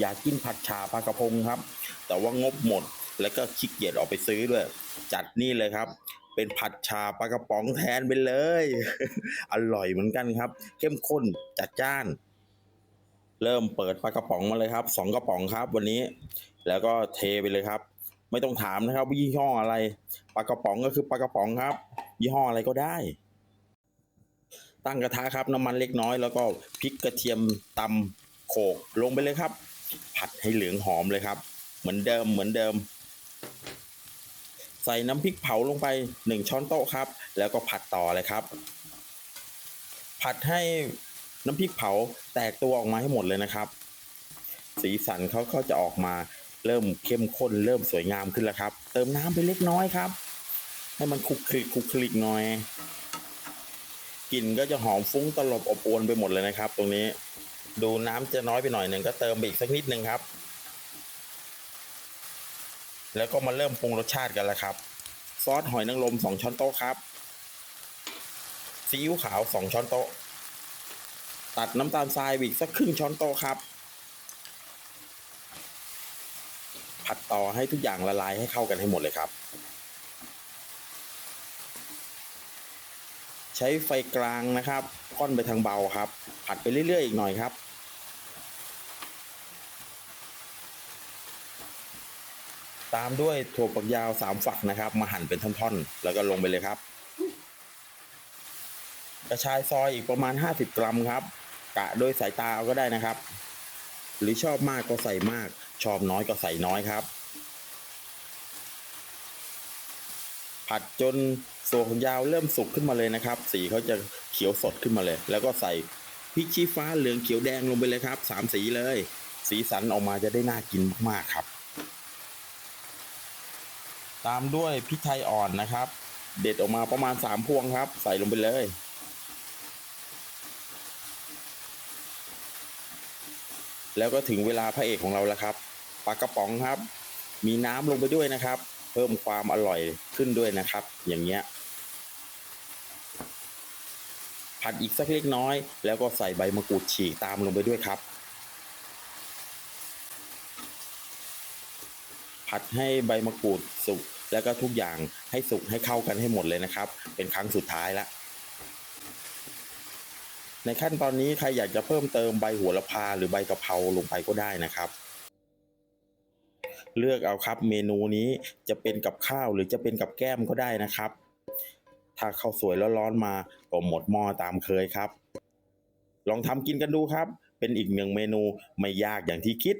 อยากกินผัดชาปลากระพงครับ แต่ว่างบหมดแล้วก็ขี้เกียจออกไปซื้อด้วย จัดนี่เลยครับ เป็นผัดชาปลากระป๋องแทนไปเลย อร่อยเหมือนกันครับ เข้มข้นจัดจ้าน เริ่มเปิดปลากระป๋องมาเลยครับสองกระป๋องครับ วันนี้ แล้วก็เทไปเลยครับ ไม่ต้องถามนะครับว่ายี่ห้ออะไรปลากระป๋องก็คือปลากระป๋องครับ ยี่ห้ออะไรก็ได้ ตั้งกระทะครับน้ำมันเล็กน้อยแล้วก็พริกกระเทียมตำโขกลงไปเลยครับ ผัดให้เหลืองหอมเลยครับ เหมือนเดิมเหมือนเดิม ใส่น้ำพริกเผาลงไปหนึ่งช้อนโต๊ะครับ แล้วก็ผัดต่อเลยครับ ผัดให้น้ำพริกเผาแตกตัวออกมาให้หมดเลยนะครับ สีสันเขาก็จะออกมาเริ่มเข้มข้น เริ่มสวยงามขึ้นแล้วครับ เติมน้ำไปเล็กน้อยครับ ให้มันคลุกคลิกคลุกคลิกหน่อยกลิ่นก็จะหอมฟุ้งตลบอบอวนไปหมดเลยนะครับ ตรงนี้ ดูน้ำจะน้อยไปหน่อยหนึ่งก็เติมไปอีกสักนิดหนึ่งครับ แล้วก็มาเริ่มปรุงรสชาติกันแล้วครับ ซอสหอยนางรมสองช้อนโต๊ะครับซีอิ๊วขาวสองช้อนโต๊ะ ตัดน้ำตาลทรายอีกสักครึ่งช้อนโต๊ะครับ ผัดต่อให้ทุกอย่างละลายให้เข้ากันให้หมดเลยครับ ใช้ไฟกลางนะครับ ค่อนไปทางเบาครับ ผัดไปเรื่อยๆอีกหน่อยครับ ตามด้วยถั่วฝักยาวสามฝักนะครับ มาหั่นเป็นท่อนๆ แล้วก็ลงไปเลยครับ กระชายซอยอีกประมาณ 50 กรัมครับ กะโดยสายตาเอาก็ได้นะครับ หรือชอบมากก็ใส่มาก ชอบน้อยก็ใส่น้อยครับ ผัดจนส่วนของยาวเริ่มสุกขึ้นมาเลยนะครับ สีเขาจะเขียวสดขึ้นมาเลย แล้วก็ใส่พริกชี้ฟ้าเหลืองเขียวแดงลงไปเลยครับสามสีเลย สีสันออกมาจะได้น่ากินมากๆครับ ตามด้วยพริกไทยอ่อนนะครับ เด็ดออกมาประมาณสามพวงครับ ใส่ลงไปเลย แล้วก็ถึงเวลาพระเอกของเราแล้วครับปลากระป๋องครับ มีน้ำลงไปด้วยนะครับ เพิ่มความอร่อยขึ้นด้วยนะครับ อย่างเงี้ยผัดอีกสักเล็กน้อย แล้วก็ใส่ใบมะกรูดฉีกตามลงไปด้วยครับ ผัดให้ใบมะกรูดสุก แล้วก็ทุกอย่างให้สุกให้เข้ากันให้หมดเลยนะครับ เป็นครั้งสุดท้ายแล้วในขั้นตอนนี้ใครอยากจะเพิ่มเติมใบหัวละพาหรือใบกะเพราลงไปก็ได้นะครับ เลือกเอาครับเมนูนี้จะเป็นกับข้าวหรือจะเป็นกับแก้มก็ได้นะครับ ถ้าข้าวสวยแล้วร้อนมาก็หมดหม้อตามเคยครับ ลองทำกินกันดูครับ เป็นอีกหนึ่งเมนูไม่ยากอย่างที่คิด